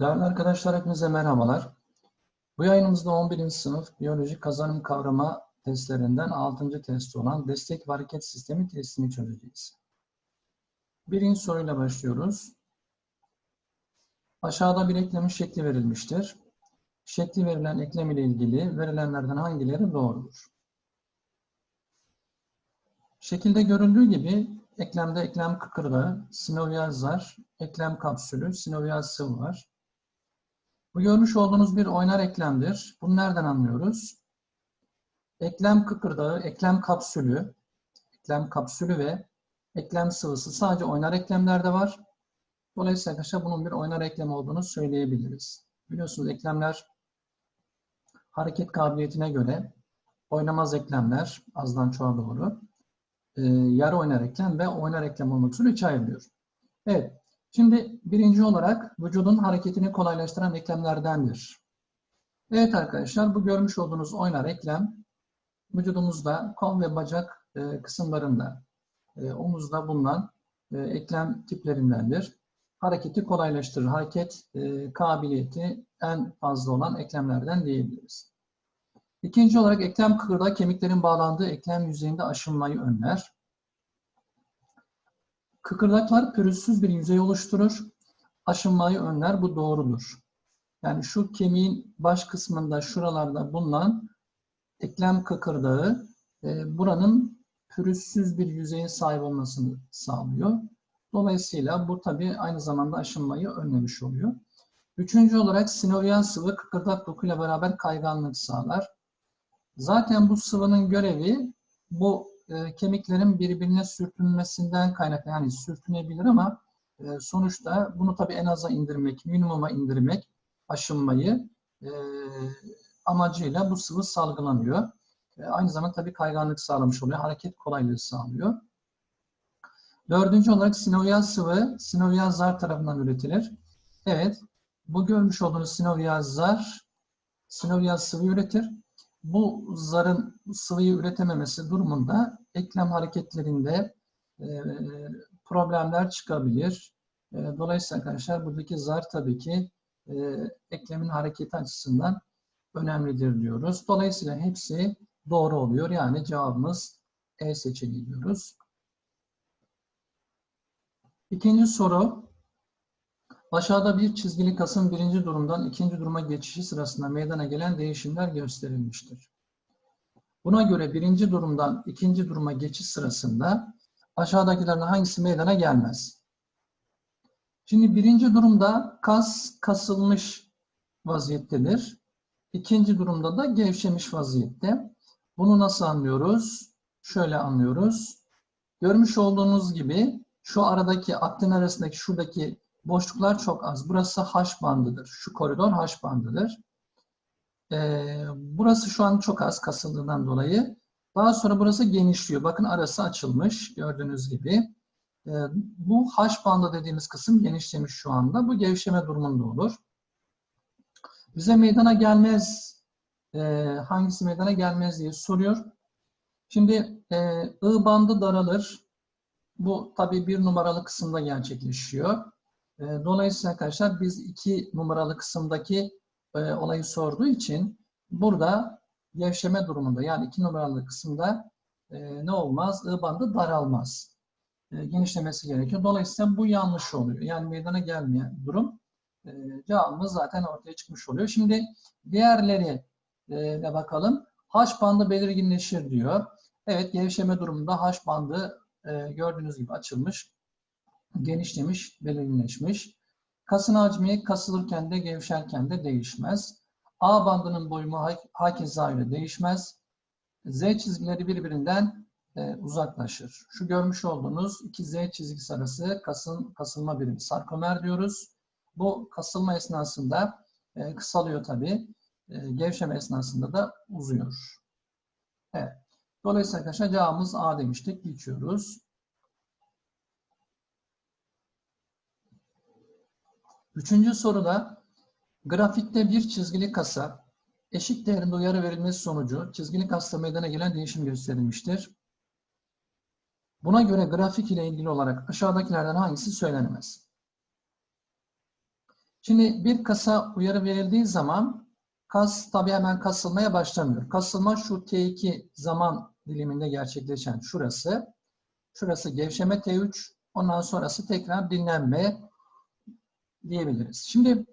Değerli arkadaşlar hepinize merhabalar. Bu yayınımızda 11. sınıf biyoloji kazanım kavrama testlerinden 6. test olan destek ve hareket sistemi testini çözeceğiz. Birinci soruyla başlıyoruz. Aşağıda bir eklemin şekli verilmiştir. Şekli verilen eklem ile ilgili verilenlerden hangileri doğrudur? Şekilde görüldüğü gibi eklemde eklem kıkırdağı, sinovial zar, eklem kapsülü, sinovial sıvı var. Bu görmüş olduğunuz bir oynar eklemdir. Bunu nereden anlıyoruz? Eklem kıkırdağı, eklem kapsülü, eklem kapsülü ve eklem sıvısı sadece oynar eklemlerde var. Dolayısıyla arkadaşlar bunun bir oynar eklem olduğunu söyleyebiliriz. Biliyorsunuz eklemler hareket kabiliyetine göre oynamaz eklemler azdan çoğa doğru e, yarı oynar eklem ve oynar eklem olmak üzere üçe ayrılıyor. Evet. Şimdi birinci olarak vücudun hareketini kolaylaştıran eklemlerdendir. Evet arkadaşlar bu görmüş olduğunuz oynar eklem vücudumuzda kol ve bacak e, kısımlarında e, omuzda bulunan e, eklem tiplerindendir. Hareketi kolaylaştırır. Hareket e, kabiliyeti en fazla olan eklemlerden diyebiliriz. İkinci olarak eklem kıkırdağı kemiklerin bağlandığı eklem yüzeyinde aşınmayı önler. Kıkırdaklar pürüzsüz bir yüzey oluşturur. Aşınmayı önler. Bu doğrudur. Yani şu kemiğin baş kısmında şuralarda bulunan eklem kıkırdağı e, buranın pürüzsüz bir yüzeye sahip olmasını sağlıyor. Dolayısıyla bu tabi aynı zamanda aşınmayı önlemiş oluyor. Üçüncü olarak sinovial sıvı kıkırdak dokuyla beraber kayganlık sağlar. Zaten bu sıvının görevi bu e, kemiklerin birbirine sürtünmesinden kaynaklı. Yani sürtünebilir ama e, sonuçta bunu tabii en aza indirmek, minimuma indirmek, aşınmayı e, amacıyla bu sıvı salgılanıyor. E, aynı zamanda tabii kayganlık sağlamış oluyor, hareket kolaylığı sağlıyor. Dördüncü olarak sinovial sıvı, sinovial zar tarafından üretilir. Evet, bu görmüş olduğunuz sinovial zar, sinovial sıvı üretir bu zarın sıvıyı üretememesi durumunda eklem hareketlerinde e, problemler çıkabilir. E, dolayısıyla arkadaşlar buradaki zar tabii ki e, eklemin hareketi açısından önemlidir diyoruz. Dolayısıyla hepsi doğru oluyor. Yani cevabımız E seçeneği diyoruz. İkinci soru Aşağıda bir çizgili kasın birinci durumdan ikinci duruma geçişi sırasında meydana gelen değişimler gösterilmiştir. Buna göre birinci durumdan ikinci duruma geçiş sırasında aşağıdakilerden hangisi meydana gelmez? Şimdi birinci durumda kas kasılmış vaziyettedir. İkinci durumda da gevşemiş vaziyette. Bunu nasıl anlıyoruz? Şöyle anlıyoruz. Görmüş olduğunuz gibi şu aradaki aktin arasındaki şuradaki boşluklar çok az. Burası H bandıdır. Şu koridor H bandıdır. Ee, burası şu an çok az kasıldığından dolayı. Daha sonra burası genişliyor. Bakın arası açılmış gördüğünüz gibi. Ee, bu H bandı dediğimiz kısım genişlemiş şu anda. Bu gevşeme durumunda olur. Bize meydana gelmez e, hangisi meydana gelmez diye soruyor. Şimdi e, I bandı daralır. Bu tabii bir numaralı kısımda gerçekleşiyor. E, dolayısıyla arkadaşlar biz iki numaralı kısımdaki e, olayı sorduğu için burada gevşeme durumunda yani iki numaralı kısımda e, ne olmaz? I bandı daralmaz. E, genişlemesi gerekiyor. Dolayısıyla bu yanlış oluyor. Yani meydana gelmeyen durum e, cevabımız zaten ortaya çıkmış oluyor. Şimdi diğerleri e, bakalım. H bandı belirginleşir diyor. Evet gevşeme durumunda H bandı e, gördüğünüz gibi açılmış genişlemiş, belirginleşmiş. Kasın hacmi kasılırken de gevşerken de değişmez. A bandının boyumu hakeza öyle değişmez. Z çizgileri birbirinden e, uzaklaşır. Şu görmüş olduğunuz iki Z çizgisi arası kasın, kasılma birimi sarkomer diyoruz. Bu kasılma esnasında e, kısalıyor tabii. E, gevşeme esnasında da uzuyor. Evet. Dolayısıyla arkadaşlar cevabımız A demiştik. Geçiyoruz. Üçüncü soruda grafikte bir çizgili kasa eşik değerinde uyarı verilmesi sonucu çizgili kasta meydana gelen değişim gösterilmiştir. Buna göre grafik ile ilgili olarak aşağıdakilerden hangisi söylenemez? Şimdi bir kasa uyarı verildiği zaman kas tabii hemen kasılmaya başlamıyor. Kasılma şu T2 zaman diliminde gerçekleşen şurası. Şurası gevşeme T3. Ondan sonrası tekrar dinlenme diyebiliriz. Şimdi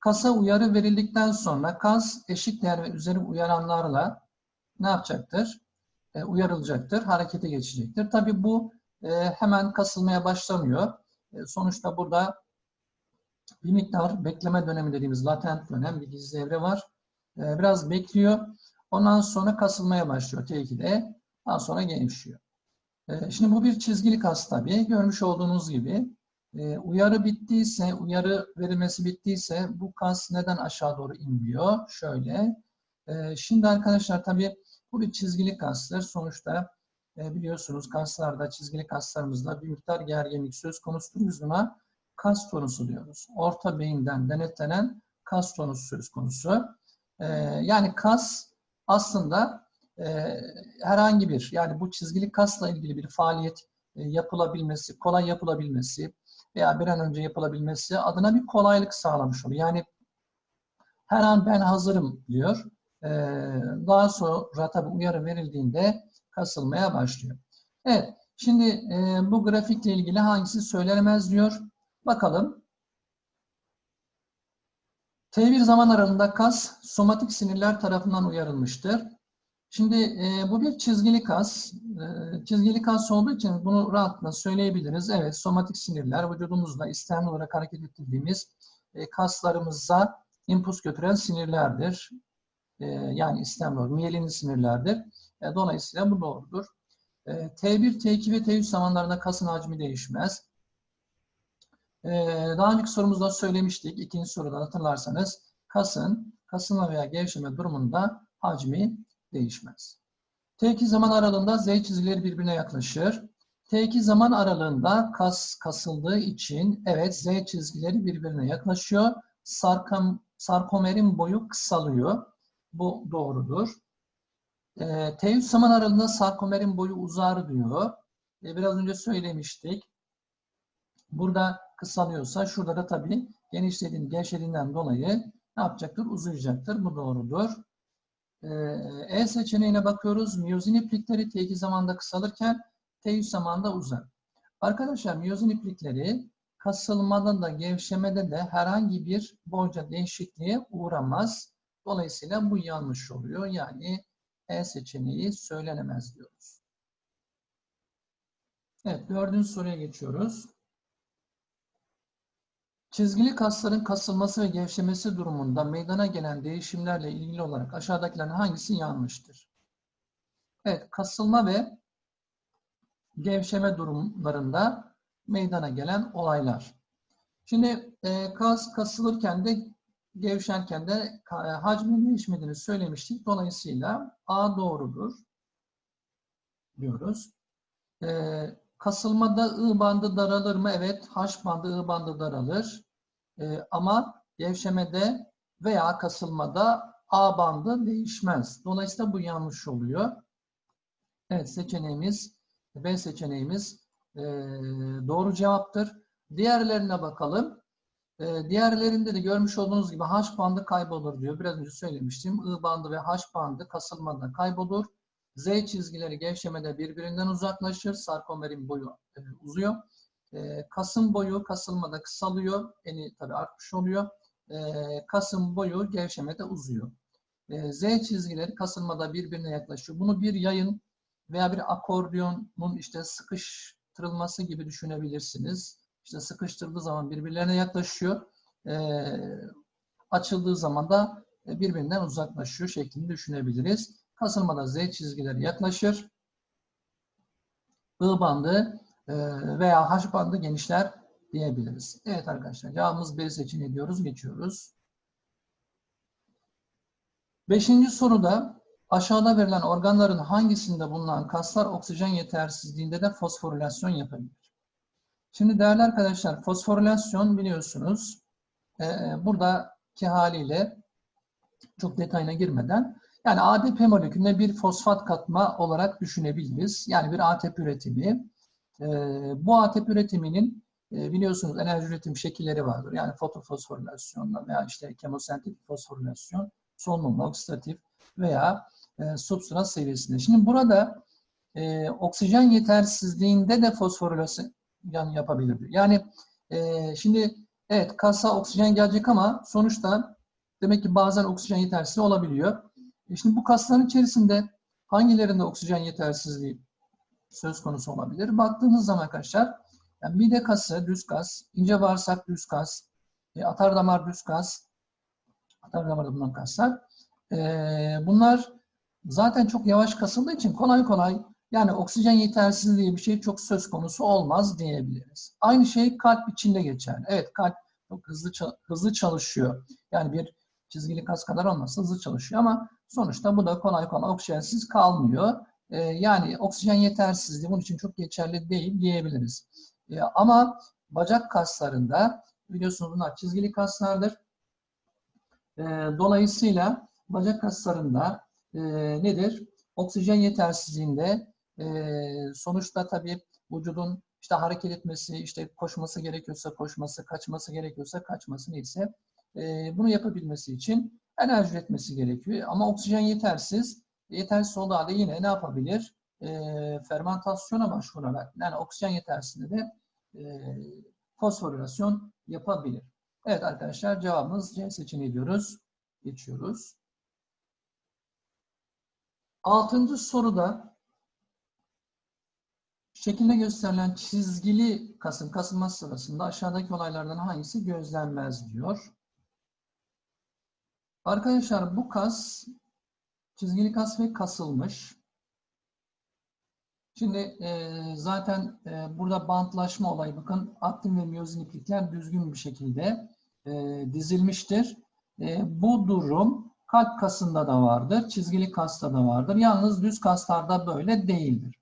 kasa uyarı verildikten sonra kas eşik değer ve üzeri uyaranlarla ne yapacaktır? E, uyarılacaktır, harekete geçecektir. Tabii bu e, hemen kasılmaya başlamıyor. E, sonuçta burada bir miktar bekleme dönemi dediğimiz latent dönem, bir gizli evre var. E, biraz bekliyor. Ondan sonra kasılmaya başlıyor T2'de. Daha sonra gevşiyor. E, şimdi bu bir çizgili kas tabii. Görmüş olduğunuz gibi. E, uyarı bittiyse, uyarı verilmesi bittiyse bu kas neden aşağı doğru inmiyor? Şöyle. E, şimdi arkadaşlar tabii bu çizgili kastır. Sonuçta e, biliyorsunuz kaslarda, çizgili kaslarımızda bir miktar gerginlik söz konusudur. Biz kas tonusu diyoruz. Orta beyinden denetlenen kas tonusu söz konusu. E, yani kas aslında herhangi bir, yani bu çizgili kasla ilgili bir faaliyet yapılabilmesi, kolay yapılabilmesi veya bir an önce yapılabilmesi adına bir kolaylık sağlamış oluyor. Yani her an ben hazırım diyor. Ee, daha sonra tabi uyarı verildiğinde kasılmaya başlıyor. Evet, şimdi e, bu grafikle ilgili hangisi söylenemez diyor. Bakalım. T1 zaman aralığında kas somatik sinirler tarafından uyarılmıştır. Şimdi e, bu bir çizgili kas. E, çizgili kas olduğu için bunu rahatlıkla söyleyebiliriz. Evet, somatik sinirler vücudumuzda istemli olarak hareket ettirdiğimiz e, kaslarımıza impuls götüren sinirlerdir. E, yani istemli olarak miyelinli sinirlerdir. E, dolayısıyla bu doğrudur. E, T1, T2 ve T3 zamanlarında kasın hacmi değişmez. E, daha önceki sorumuzda söylemiştik. ikinci soruda hatırlarsanız kasın kasılma veya gevşeme durumunda hacmi değişmez. T2 zaman aralığında Z çizgileri birbirine yaklaşır. T2 zaman aralığında kas kasıldığı için evet Z çizgileri birbirine yaklaşıyor. Sarkam, sarkomerin boyu kısalıyor. Bu doğrudur. E, T3 zaman aralığında sarkomerin boyu uzar diyor. E, biraz önce söylemiştik. Burada kısalıyorsa şurada da tabii genişlediğin, gevşediğinden dolayı ne yapacaktır? Uzayacaktır. Bu doğrudur. E seçeneğine bakıyoruz. Miyozin iplikleri T2 zamanda kısalırken T3 zamanda uzar. Arkadaşlar miyozin iplikleri kasılmada da gevşemede de herhangi bir boyca değişikliğe uğramaz. Dolayısıyla bu yanlış oluyor. Yani E seçeneği söylenemez diyoruz. Evet, dördüncü soruya geçiyoruz. Çizgili kasların kasılması ve gevşemesi durumunda meydana gelen değişimlerle ilgili olarak aşağıdakilerin hangisi yanlıştır? Evet, kasılma ve gevşeme durumlarında meydana gelen olaylar. Şimdi e, kas kasılırken de gevşerken de e, hacmin değişmediğini söylemiştik. Dolayısıyla A doğrudur diyoruz. E, kasılmada I bandı daralır mı? Evet. H bandı I bandı daralır. E, ama gevşemede veya kasılmada A bandı değişmez. Dolayısıyla bu yanlış oluyor. Evet seçeneğimiz B seçeneğimiz e, doğru cevaptır. Diğerlerine bakalım. E, diğerlerinde de görmüş olduğunuz gibi H bandı kaybolur diyor. Biraz önce söylemiştim. I bandı ve H bandı kasılmada kaybolur. Z çizgileri gevşemede birbirinden uzaklaşır. Sarkomerin boyu e, uzuyor. E, kasım boyu kasılmada kısalıyor. Eni tabi artmış oluyor. E, kasım boyu gevşemede uzuyor. E, Z çizgileri kasılmada birbirine yaklaşıyor. Bunu bir yayın veya bir akordiyonun işte sıkıştırılması gibi düşünebilirsiniz. İşte sıkıştırdığı zaman birbirlerine yaklaşıyor. E, açıldığı zaman da birbirinden uzaklaşıyor şeklinde düşünebiliriz. Kasılmada Z çizgileri yaklaşır. I bandı e, veya H bandı genişler diyebiliriz. Evet arkadaşlar cevabımız B seçeneği diyoruz. Geçiyoruz. Beşinci soruda aşağıda verilen organların hangisinde bulunan kaslar oksijen yetersizliğinde de fosforilasyon yapabilir? Şimdi değerli arkadaşlar fosforilasyon biliyorsunuz e, buradaki haliyle çok detayına girmeden yani ADP molekülüne bir fosfat katma olarak düşünebiliriz. Yani bir ATP üretimi. E, bu ATP üretiminin e, biliyorsunuz enerji üretim şekilleri vardır. Yani fotofosforilasyonla veya işte kemosentetik fosforilasyon, solunumlu, oksidatif veya e, substrat seviyesinde. Şimdi burada e, oksijen yetersizliğinde de fosforilasyon yapabilir. Yani şimdi evet kasa oksijen gelecek ama sonuçta demek ki bazen oksijen yetersizliği olabiliyor. E şimdi bu kasların içerisinde hangilerinde oksijen yetersizliği söz konusu olabilir? Baktığınız zaman arkadaşlar yani mide kası düz kas, ince bağırsak düz kas, e, atar damar düz kas, atar damarda bulunan kaslar. E, bunlar zaten çok yavaş kasıldığı için kolay kolay yani oksijen yetersizliği bir şey çok söz konusu olmaz diyebiliriz. Aynı şey kalp içinde geçer. Evet kalp çok hızlı hızlı çalışıyor. Yani bir çizgili kas kadar olmasa hızlı çalışıyor ama sonuçta bu da kolay kolay oksijensiz kalmıyor. Ee, yani oksijen yetersizliği bunun için çok geçerli değil diyebiliriz. Ee, ama bacak kaslarında biliyorsunuz bunlar çizgili kaslardır. Ee, dolayısıyla bacak kaslarında e, nedir? Oksijen yetersizliğinde e, sonuçta tabii vücudun işte hareket etmesi, işte koşması gerekiyorsa koşması, kaçması gerekiyorsa kaçması neyse e, bunu yapabilmesi için enerji üretmesi gerekiyor. Ama oksijen yetersiz. Yetersiz olduğu halde yine ne yapabilir? E, fermentasyona başvurarak, yani oksijen yetersizliğinde de e, fosforilasyon yapabilir. Evet arkadaşlar cevabımız C seçeneği diyoruz. Geçiyoruz. Altıncı soruda şekilde gösterilen çizgili kasın kasılması sırasında aşağıdaki olaylardan hangisi gözlenmez diyor. Arkadaşlar bu kas çizgili kas ve kasılmış. Şimdi e, zaten e, burada bantlaşma olayı bakın aktin ve miyozin iplikler düzgün bir şekilde e, dizilmiştir. E, bu durum kalp kasında da vardır, çizgili kasta da vardır. Yalnız düz kaslarda böyle değildir.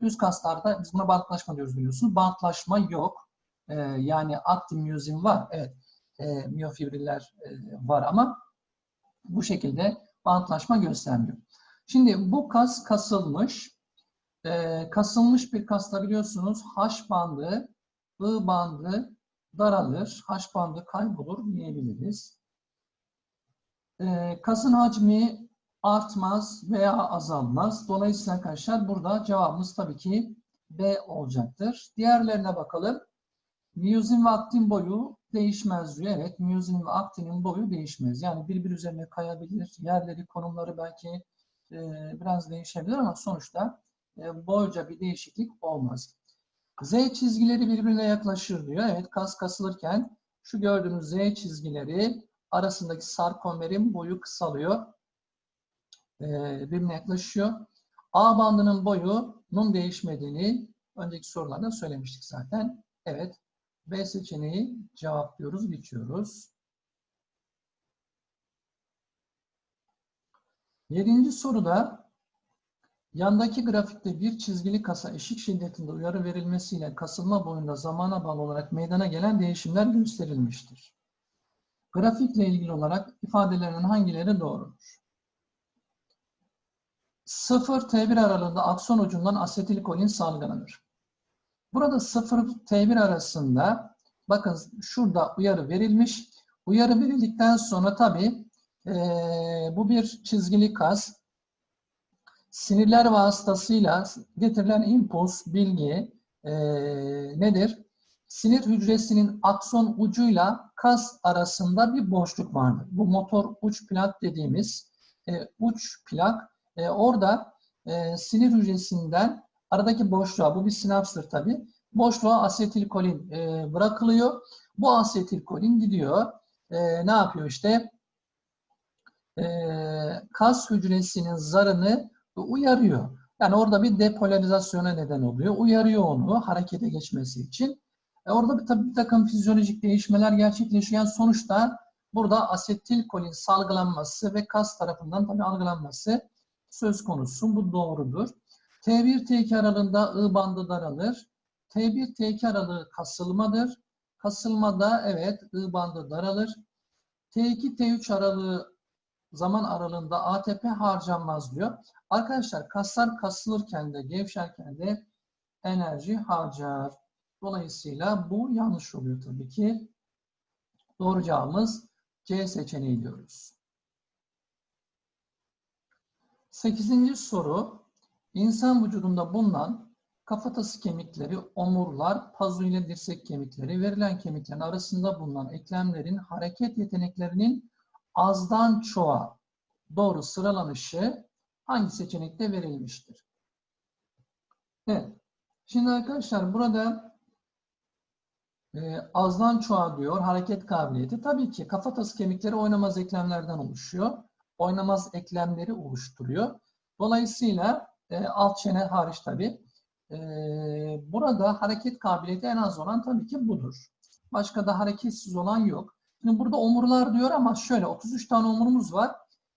Düz kaslarda biz buna bantlaşma diyoruz biliyorsunuz. Bantlaşma yok. E, yani aktin miyozin var. Evet. E, miyofibriller e, var ama bu şekilde bantlaşma göstermiyor. Şimdi bu kas kasılmış. Ee, kasılmış bir kasta biliyorsunuz H bandı, I bandı daralır. H bandı kaybolur diyebiliriz. Ee, kasın hacmi artmaz veya azalmaz. Dolayısıyla arkadaşlar burada cevabımız tabii ki B olacaktır. Diğerlerine bakalım. Miyozin ve aktin boyu değişmez diyor. Evet, miyozin ve aktinin boyu değişmez. Yani birbir üzerine kayabilir. Yerleri, konumları belki e, biraz değişebilir ama sonuçta e, boyca bir değişiklik olmaz. Z çizgileri birbirine yaklaşır diyor. Evet, kas kasılırken şu gördüğünüz Z çizgileri arasındaki sarkomerin boyu kısalıyor. E, birbirine yaklaşıyor. A bandının boyunun değişmediğini önceki sorularda söylemiştik zaten. Evet, B seçeneği cevaplıyoruz, geçiyoruz. Yedinci soruda yandaki grafikte bir çizgili kasa eşik şiddetinde uyarı verilmesiyle kasılma boyunda zamana bağlı olarak meydana gelen değişimler gösterilmiştir. Grafikle ilgili olarak ifadelerinin hangileri doğrudur? 0 T1 aralığında akson ucundan asetilkolin salgılanır. Burada 0 T1 arasında bakın şurada uyarı verilmiş. Uyarı verildikten sonra tabi e, bu bir çizgili kas. Sinirler vasıtasıyla getirilen impuls, bilgi e, nedir? Sinir hücresinin akson ucuyla kas arasında bir boşluk vardır. Bu motor uç plak dediğimiz e, uç plak. E, orada e, sinir hücresinden Aradaki boşluğa, bu bir sinapstır tabi. Boşluğa asetilkolin e, bırakılıyor. Bu asetilkolin gidiyor. E, ne yapıyor işte? E, kas hücresinin zarını uyarıyor. Yani orada bir depolarizasyona neden oluyor. Uyarıyor onu harekete geçmesi için. E, orada bir, tabii bir takım fizyolojik değişmeler gerçekleşiyor. Yani sonuçta burada asetilkolin salgılanması ve kas tarafından tabii algılanması söz konusu. Bu doğrudur. T1 T2 aralığında I bandı daralır. T1 T2 aralığı kasılmadır. Kasılmada evet I bandı daralır. T2 T3 aralığı zaman aralığında ATP harcanmaz diyor. Arkadaşlar kaslar kasılırken de gevşerken de enerji harcar. Dolayısıyla bu yanlış oluyor tabii ki. Doğru cevabımız C seçeneği diyoruz. Sekizinci soru. İnsan vücudunda bulunan kafatası kemikleri, omurlar, pazu ile dirsek kemikleri, verilen kemiklerin arasında bulunan eklemlerin hareket yeteneklerinin azdan çoğa doğru sıralanışı hangi seçenekte verilmiştir? Evet. Şimdi arkadaşlar burada e, azdan çoğa diyor hareket kabiliyeti. Tabii ki kafatası kemikleri oynamaz eklemlerden oluşuyor. Oynamaz eklemleri oluşturuyor. Dolayısıyla e, alt çene hariç tabii. E, burada hareket kabiliyeti en az olan tabii ki budur. Başka da hareketsiz olan yok. Şimdi burada omurlar diyor ama şöyle 33 tane omurumuz var.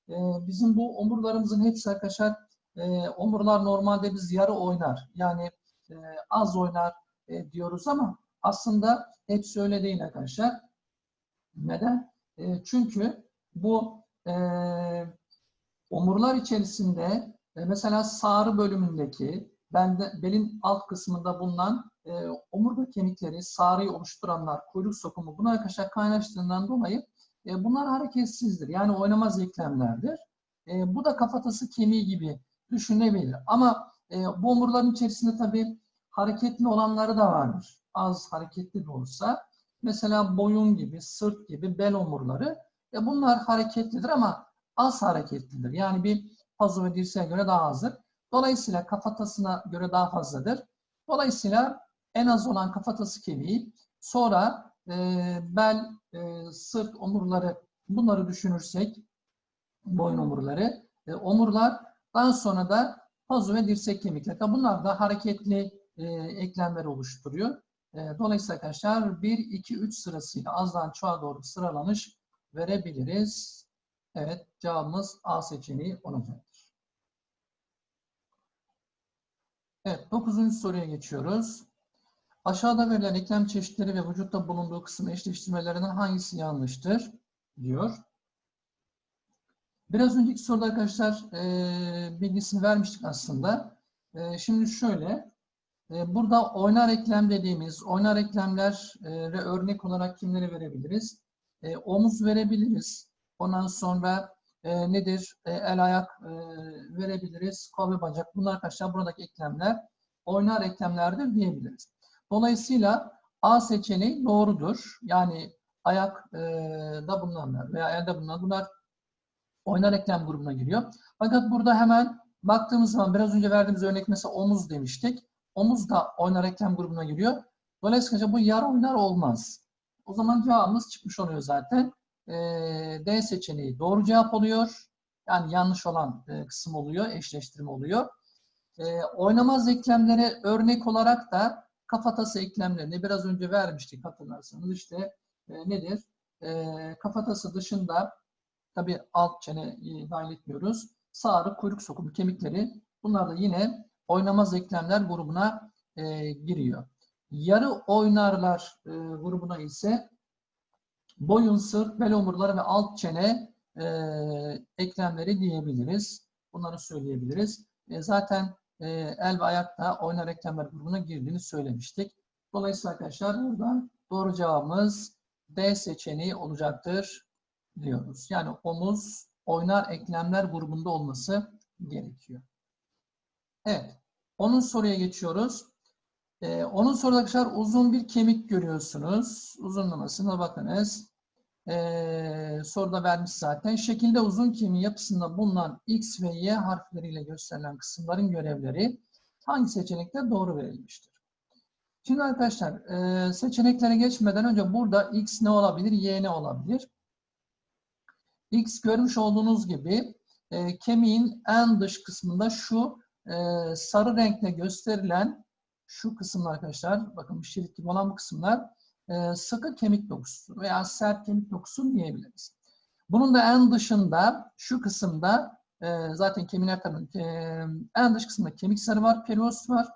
E, bizim bu omurlarımızın hepsi arkadaşlar e, omurlar normalde biz yarı oynar. Yani e, az oynar e, diyoruz ama aslında hepsi öyle değil arkadaşlar. Neden? E, çünkü bu e, omurlar içerisinde e, mesela sağrı bölümündeki bende, belin alt kısmında bulunan e, omurga kemikleri, sağrıyı oluşturanlar, kuyruk sokumu bunlar arkadaşlar kaynaştığından dolayı e, bunlar hareketsizdir. Yani oynamaz eklemlerdir. E, bu da kafatası kemiği gibi düşünebilir. Ama e, bu omurların içerisinde tabii hareketli olanları da vardır. Az hareketli de olsa. Mesela boyun gibi, sırt gibi bel omurları. E, bunlar hareketlidir ama az hareketlidir. Yani bir dirseğe göre daha azdır. Dolayısıyla kafatasına göre daha fazladır. Dolayısıyla en az olan kafatası kemiği, sonra e, bel, e, sırt omurları bunları düşünürsek, boyun omurları, e, omurlar, daha sonra da pazu ve dirsek kemikleri. Bunlar da hareketli e, eklemler oluşturuyor. E, dolayısıyla arkadaşlar 1, 2, 3 sırasıyla azdan çoğa doğru sıralanış verebiliriz. Evet, cevabımız A seçeneği olacaktır. Evet, dokuzuncu soruya geçiyoruz. Aşağıda verilen eklem çeşitleri ve vücutta bulunduğu kısım eşleştirmelerinden hangisi yanlıştır? diyor. Biraz önceki soruda arkadaşlar e, bilgisini vermiştik aslında. E, şimdi şöyle, e, burada oynar eklem dediğimiz, oynar eklemlere örnek olarak kimleri verebiliriz? E, omuz verebiliriz. Ondan sonra e, nedir? E, el ayak e, verebiliriz. Kol ve bacak. Bunlar arkadaşlar buradaki eklemler oynar eklemlerdir diyebiliriz. Dolayısıyla A seçeneği doğrudur. Yani ayak e, da bulunanlar veya elde bulunan bunlar oynar eklem grubuna giriyor. Fakat burada hemen baktığımız zaman biraz önce verdiğimiz örnek mesela omuz demiştik. Omuz da oynar eklem grubuna giriyor. Dolayısıyla bu yar oynar olmaz. O zaman cevabımız çıkmış oluyor zaten. E, D seçeneği doğru cevap oluyor. Yani yanlış olan e, kısım oluyor, eşleştirme oluyor. E, oynamaz eklemlere örnek olarak da kafatası eklemlerini biraz önce vermiştik hatırlarsanız. İşte e, nedir? E, kafatası dışında tabi alt çene dahil etmiyoruz. Sağrı, kuyruk sokumu kemikleri bunlar da yine oynamaz eklemler grubuna e, giriyor. Yarı oynarlar e, grubuna ise boyun, sırt, bel omurları ve alt çene e, eklemleri diyebiliriz. Bunları söyleyebiliriz. E, zaten e, el ve ayakta oynar eklemler grubuna girdiğini söylemiştik. Dolayısıyla arkadaşlar burada doğru cevabımız D seçeneği olacaktır diyoruz. Yani omuz oynar eklemler grubunda olması gerekiyor. Evet. Onun soruya geçiyoruz. Ee, onun soruda arkadaşlar uzun bir kemik görüyorsunuz. Uzunlamasına bakınız. Ee, soruda vermiş zaten. Şekilde uzun kemiğin yapısında bulunan X ve Y harfleriyle gösterilen kısımların görevleri hangi seçenekte doğru verilmiştir? Şimdi arkadaşlar e, seçeneklere geçmeden önce burada X ne olabilir, Y ne olabilir? X görmüş olduğunuz gibi e, kemiğin en dış kısmında şu e, sarı renkle gösterilen şu kısımlar arkadaşlar, bakın bir şerit gibi olan bu kısımlar e, sıkı kemik dokusu veya sert kemik dokusu diyebiliriz. Bunun da en dışında, şu kısımda e, zaten kemiğin her tarafında, e, en dış kısımda kemik sarı var, perioz var.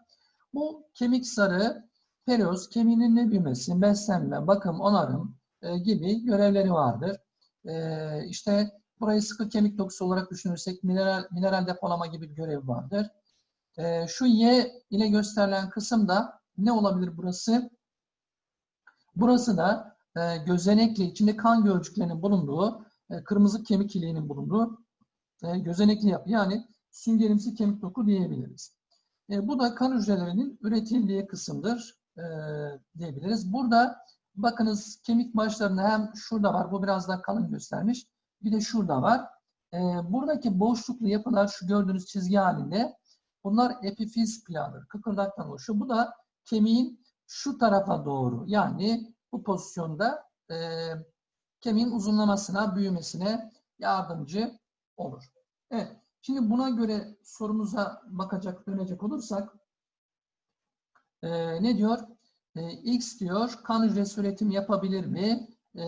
Bu kemik sarı, perioz, kemiğinin ne büyümesi, beslenme, bakım, onarım e, gibi görevleri vardır. E, işte burayı sıkı kemik dokusu olarak düşünürsek mineral, mineral depolama gibi bir görev vardır. E, şu Y ile gösterilen kısımda ne olabilir burası? Burası da e, gözenekli, içinde kan gölcüklerinin bulunduğu, e, kırmızı kemik iliğinin bulunduğu e, gözenekli yapı. Yani süngerimsi kemik doku diyebiliriz. Bu da kan hücrelerinin üretildiği kısımdır diyebiliriz. Burada bakınız kemik başlarında hem şurada var, bu biraz daha kalın göstermiş. Bir de şurada var. Buradaki boşluklu yapılar şu gördüğünüz çizgi halinde. Bunlar epifiz plağıdır. Kıkırdaktan oluşuyor. Bu da kemiğin şu tarafa doğru yani bu pozisyonda e, kemiğin uzunlamasına, büyümesine yardımcı olur. Evet. Şimdi buna göre sorumuza bakacak, dönecek olursak e, ne diyor? E, X diyor, kan hücresi üretim yapabilir mi? E,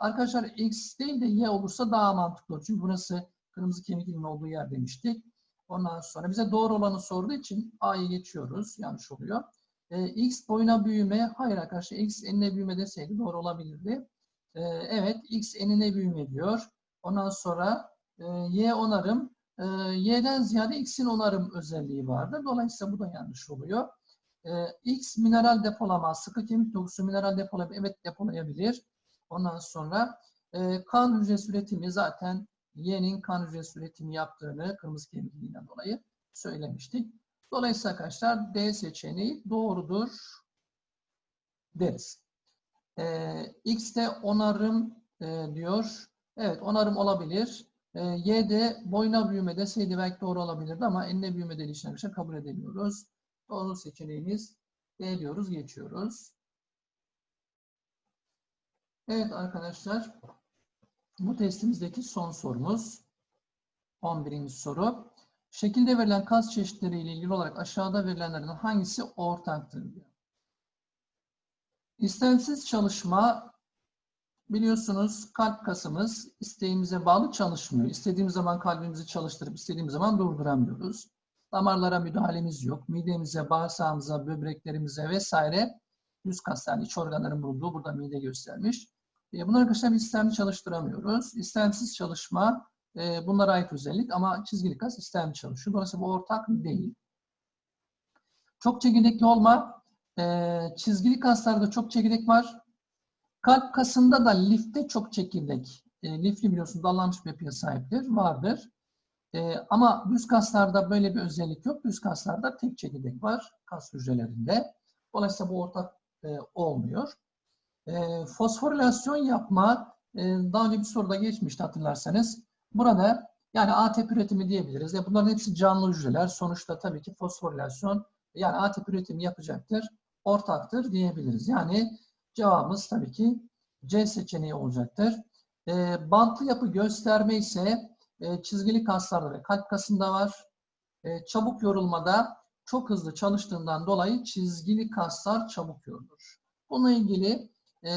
arkadaşlar X değil de Y olursa daha mantıklı olur. Çünkü burası kırmızı kemik ilinin olduğu yer demiştik. Ondan sonra bize doğru olanı sorduğu için A'yı geçiyoruz. Yanlış oluyor. E, X boyuna büyüme. Hayır arkadaşlar X enine büyüme deseydi doğru olabilirdi. E, evet X enine büyüme diyor. Ondan sonra e, Y onarım. E, Y'den ziyade X'in onarım özelliği vardır. Dolayısıyla bu da yanlış oluyor. E, X mineral depolama. Sıkı kemik dokusu mineral depolama. Evet depolayabilir. Ondan sonra e, kan hücresi üretimi zaten Y'nin kan hücresi üretimi yaptığını kırmızı kemiğinden dolayı söylemiştik. Dolayısıyla arkadaşlar D seçeneği doğrudur deriz. Ee, X'de onarım e, diyor. Evet onarım olabilir. Ee, Y'de boyuna büyüme deseydi belki doğru olabilirdi ama enine büyüme dediği için arkadaşlar kabul edemiyoruz. Doğru seçeneğimiz D diyoruz geçiyoruz. Evet arkadaşlar bu testimizdeki son sorumuz. 11. soru. Şekilde verilen kas çeşitleri ile ilgili olarak aşağıda verilenlerden hangisi ortaktır diyor. İstemsiz çalışma biliyorsunuz kalp kasımız isteğimize bağlı çalışmıyor. İstediğimiz zaman kalbimizi çalıştırıp istediğimiz zaman durduramıyoruz. Damarlara müdahalemiz yok. Midemize, bağırsağımıza, böbreklerimize vesaire yüz kas yani iç organların bulunduğu burada mide göstermiş. E, bunları arkadaşlar biz istemli çalıştıramıyoruz. İstemsiz çalışma e, bunlara ait özellik ama çizgili kas istemli çalışıyor. Dolayısıyla bu ortak değil. Çok çekirdekli olma. E, çizgili kaslarda çok çekirdek var. Kalp kasında da lifte çok çekirdek. E, lifli biliyorsunuz dallanmış bir yapıya sahiptir. Vardır. E, ama düz kaslarda böyle bir özellik yok. Düz kaslarda tek çekirdek var kas hücrelerinde. Dolayısıyla bu ortak e, olmuyor. E, fosforilasyon yapma e, daha önce bir soruda geçmişti hatırlarsanız. Burada yani ATP üretimi diyebiliriz. E, bunların hepsi canlı hücreler. Sonuçta tabii ki fosforilasyon yani ATP üretimi yapacaktır. Ortaktır diyebiliriz. Yani cevabımız tabii ki C seçeneği olacaktır. E, bantlı yapı gösterme ise e, çizgili kaslarda ve kalp kasında var. E, çabuk yorulmada çok hızlı çalıştığından dolayı çizgili kaslar çabuk yorulur. Bununla ilgili e,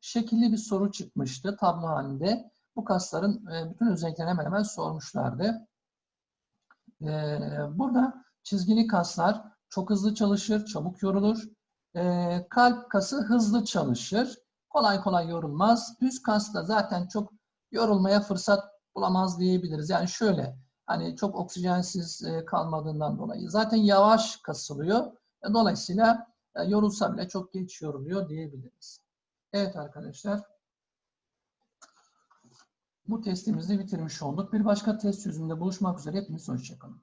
şekilli bir soru çıkmıştı tablo halinde. Bu kasların e, bütün özelliklerini hemen hemen sormuşlardı. E, burada çizgili kaslar çok hızlı çalışır, çabuk yorulur. E, kalp kası hızlı çalışır. Kolay kolay yorulmaz. Düz kas da zaten çok yorulmaya fırsat bulamaz diyebiliriz. Yani şöyle, hani çok oksijensiz e, kalmadığından dolayı. Zaten yavaş kasılıyor. E, dolayısıyla e, yorulsa bile çok geç yoruluyor diyebiliriz. Evet arkadaşlar. Bu testimizi bitirmiş olduk. Bir başka test çözümünde buluşmak üzere. Hepiniz hoşçakalın.